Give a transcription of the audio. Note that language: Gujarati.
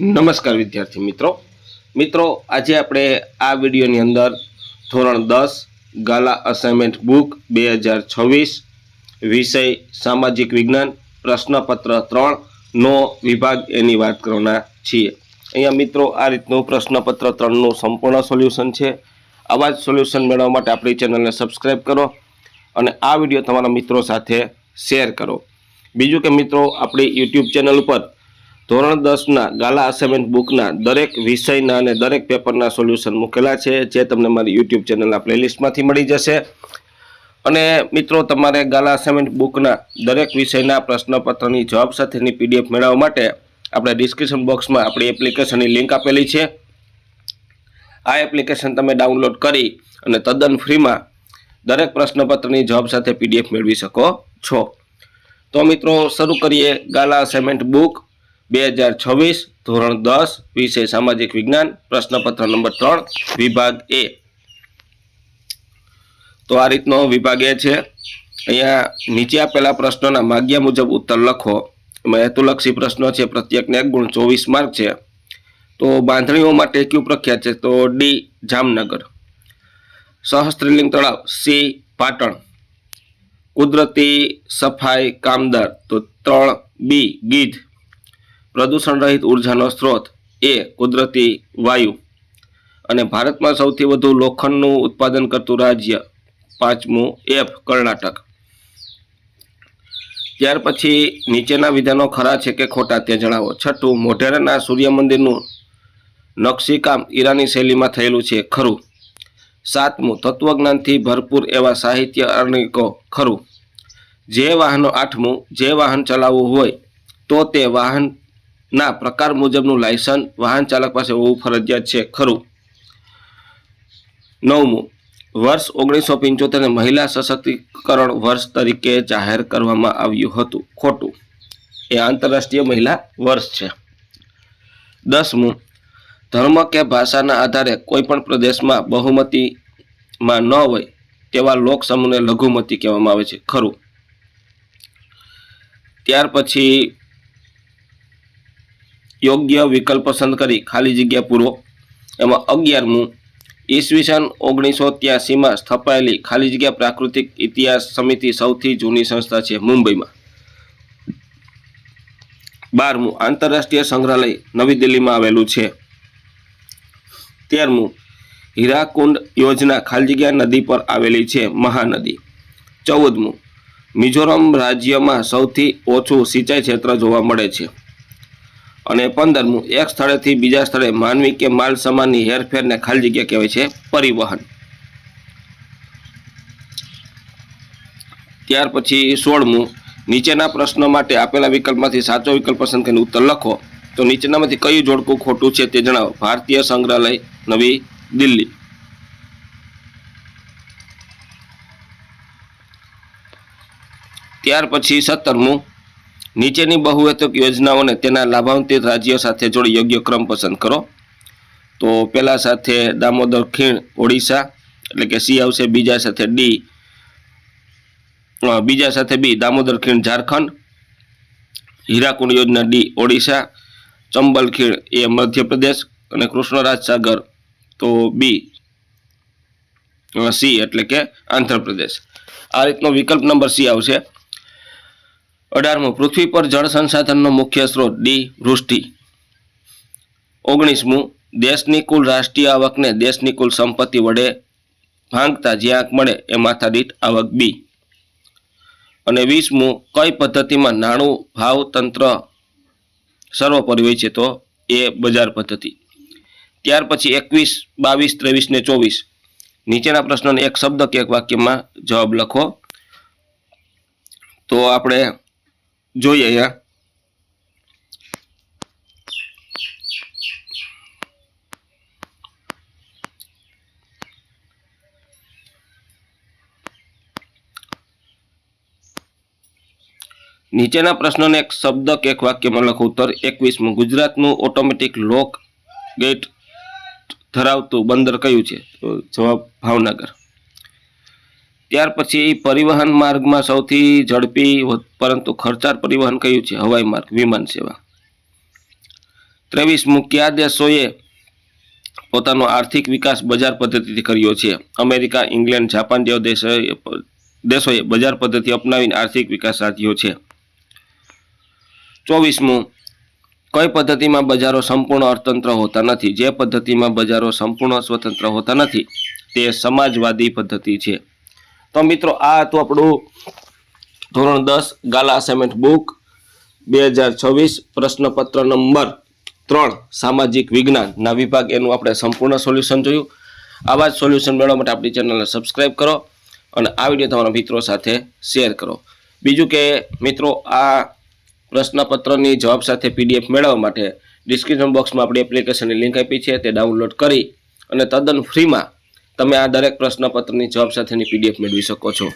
નમસ્કાર વિદ્યાર્થી મિત્રો. મિત્રો, આજે આપણે આ વિડીયોની અંદર ધોરણ દસ, ગાલા અસાઇનમેન્ટ બુક બે હજાર છવ્વીસ, વિષય સામાજિક વિજ્ઞાન, પ્રશ્નપત્ર ત્રણ, નો વિભાગ એની વાત કરવાના છીએ. અહીંયા મિત્રો, આ રીતનું પ્રશ્નપત્ર ત્રણનું સંપૂર્ણ સોલ્યુશન છે. આવા જ સોલ્યુશન મેળવવા માટે આપણી ચેનલને સબસ્ક્રાઈબ કરો અને આ વીડિયો તમારા મિત્રો સાથે શેર કરો. બીજું કે મિત્રો, આપણી યુટ્યુબ ચેનલ ઉપર ધોરણ દસના ગાલા અસાઇનમેન્ટ બુકના દરેક વિષયના અને દરેક પેપરના સોલ્યુશન મૂકેલા છે, જે તમને મારી યુટ્યુબ ચેનલના પ્લેલિસ્ટમાંથી મળી જશે. અને મિત્રો, તમારે ગાલા અસાઇનમેન્ટ બુકના દરેક વિષયના પ્રશ્નપત્રની જવાબ સાથેની પીડીએફ મેળવવા માટે આપણે ડિસ્ક્રિપ્શન બોક્સમાં આપણી એપ્લિકેશનની લિંક આપેલી છે. આ એપ્લિકેશન તમે ડાઉનલોડ કરી અને તદ્દન ફ્રીમાં દરેક પ્રશ્નપત્રની જવાબ સાથે પીડીએફ મેળવી શકો છો. તો મિત્રો, શરૂ કરીએ ગાલા અસાઇનમેન્ટ બુક બે હજાર છવ્વીસ, ધોરણ દસ, વિષય સામાજિક વિજ્ઞાન, પ્રશ્નપત્ર નંબર ત્રણ, વિભાગ એ. તો આ રીતનો વિભાગ એ છે. અહીંયા નીચે આપેલા પ્રશ્નોના માગ્યા મુજબ ઉત્તર લખો. એમાં હેતુલક્ષી પ્રશ્નો છે, પ્રત્યેકને એક ગુણ ચોવીસ માર્ક છે. તો બાંધણીઓ માટે કયું પ્રખ્યાત છે? તો ડી, જામનગર. સહસ્ત્રીલિંગ તળાવ, સી, પાટણ. કુદરતી સફાઈ કામદાર, તો ત્રણ, બી, ગીધ. પ્રદૂષણ રહિત ઉર્જાનો સ્ત્રોત એ કુદરતી વાયુ. અને ભારતમાં સૌથી વધુ લોખંડનું ઉત્પાદન કરતું રાજ્ય પાંચમું એફ કર્ણાટક. ત્યાર પછી નીચેના વિધાનો ખરા છે કે ખોટા તે જણાવો. છઠ્ઠું, મોઢેરાના સૂર્ય મંદિરનું નકશીકામ ઈરાની શૈલીમાં થયેલું છે ખરું. સાતમું, તત્વજ્ઞાનથી ભરપૂર એવા સાહિત્ય અર્ણિકો ખરું. જે વાહનો આઠમું, જે વાહન ચલાવવું હોય તો તે વાહનના પ્રકાર મુજબનું લાયસન્સ વાહન ચાલક પાસે હોવું ફરજિયાત છે, ખરું. નવમું, વર્ષ ઓગણીસો પંચોતેરને મહિલા સશક્તિકરણ વર્ષ તરીકે જાહેર કરવામાં આવ્યું હતું. ખોટું. એ આંતરરાષ્ટ્રીય મહિલા વર્ષ છે. દસમું, ધર્મ કે ભાષાના આધારે કોઈ પણ પ્રદેશમાં બહુમતીમાં ન હોય તેવા લોક સમૂહને લઘુમતી કહેવામાં આવે છે, ખરું. ત્યાર પછી યોગ્ય વિકલ્પ પસંદ કરી ખાલી જગ્યા પૂરો. એમાં અગિયારમું, ઈસવીસન ઓગણીસો ત્યાસીમાં સ્થપાયેલી ખાલી જગ્યા પ્રાકૃતિક ઇતિહાસ સમિતિ સૌથી જૂની સંસ્થા છે મુંબઈમાં. બારમું, આંતરરાષ્ટ્રીય સંગ્રહાલય નવી દિલ્હીમાં આવેલું છે. તેરમું, હીરાકુંડ યોજના ખાલી જગ્યા નદી પર આવેલી છે મહાનદી. ચૌદમું, મિઝોરમ રાજ્યમાં સૌથી ઓછું સિંચાઈ ક્ષેત્ર જોવા મળે છે. અને પંદરમું, એક સ્થળેથી બીજા સ્થળે માનવી કે માલ સામાનની હેરફેરને ખાલી જગ્યા કહેવાય છે પરિવહન. ત્યાર પછી સોળમું, નીચેના પ્રશ્નો માટે આપેલા વિકલ્પમાંથી સાચો વિકલ્પ પસંદ કરીને ઉત્તર લખો. તો નીચેનામાંથી કયું જોડકું ખોટું છે તે જણાવો. ભારતીય સંગ્રહાલય, નવી દિલ્હી. ત્યાર પછી સત્તરમું નીચેની બહુહેતુક યોજનાઓને તેના લાભાંતિત રાજ્યો સાથે જોડી યોગ્ય ક્રમ પસંદ કરો. તો પહેલા સાથે દામોદર ખીણ, ઓડિશા, એટલે કે સી આવશે બીજા સાથે ડી બીજા સાથે બી દામોદર ખીણ, ઝારખંડ, હીરાકુંડ યોજના ડી, ઓડિશા, ચંબલ ખીણ એ મધ્યપ્રદેશ અને કૃષ્ણરાજ સાગર, તો બી સી એટલે કે આંધ્રપ્રદેશ. આ રીતનો વિકલ્પ નંબર સી આવશે. અઢારમું, પૃથ્વી પર જળ સંસાધનનો મુખ્ય સ્ત્રોત ડી, વૃષ્ટિ. ઓગણીસમું, દેશની કુલ રાષ્ટ્રીય આવકને દેશની કુલ સંપત્તિ વડે ભાંગતા જે આંક મળે એ માથાદીઠ આવક બી. અને વીસમું, કઈ પદ્ધતિમાં નાણું ભાવ તંત્ર સર્વોપરી હોય છે તો એ બજાર પદ્ધતિ. ત્યાર પછી એકવીસ, બાવીસ, ત્રેવીસ ને ચોવીસ. નીચેના પ્રશ્નોને એક શબ્દ કે એક વાક્યમાં જવાબ લખો. તો આપણે જોઈએ અહીંયા નીચેના પ્રશ્નોને એક શબ્દ કે એક વાક્યમાં લખો. ઉત્તર એકવીસમું. ગુજરાતનું ઓટોમેટિક લોક ગેટ ધરાવતું બંદર કયું છે? જવાબ ભાવનગર. ત્યાર પછી પરિવહન માર્ગમાં સૌથી ઝડપી પરંતુ ખર્ચાળ પરિવહન કયું છે? હવાઈ માર્ગ, વિમાન સેવા. ત્રેવીસ કયા દેશોએ પોતાનો આર્થિક વિકાસ બજાર પદ્ધતિથી કર્યો છે. અમેરિકા, ઇંગ્લેન્ડ, જાપાન જેવા દેશોએ દેશોએ બજાર પદ્ધતિ અપનાવીને આર્થિક વિકાસ સાધ્યો છે. ચોવીસમું, કઈ પદ્ધતિમાં બજારો સંપૂર્ણ અર્થતંત્ર હોતા નથી? જે પદ્ધતિમાં બજારો સંપૂર્ણ સ્વતંત્ર હોતા નથી, તે સમાજવાદી પદ્ધતિ છે. તો મિત્રો, આ હતું આપણું ધોરણ દસ, ગાલા અસાઇનમેન્ટ બુક બે હજાર છવ્વીસ, પ્રશ્નપત્ર નંબર ત્રણ, સામાજિક વિજ્ઞાનના વિભાગ એનું આપણે સંપૂર્ણ સોલ્યુશન જોયું. આવા જ સોલ્યુશન મેળવવા માટે આપણી ચેનલને સબસ્ક્રાઈબ કરો અને આ વીડિયો તમારા મિત્રો સાથે શેર કરો. બીજું કે, મિત્રો, આ પ્રશ્નપત્રની જવાબ સાથે પીડીએફ મેળવવા માટે ડિસ્ક્રિપ્શન બોક્સમાં આપણી એપ્લિકેશનની લિંક આપી છે, તે ડાઉનલોડ કરી અને તદ્દન ફ્રીમાં તમે આ દરેક પ્રશ્નપત્રની જવાબ સાથેની પીડીએફ મેળવી શકો છો.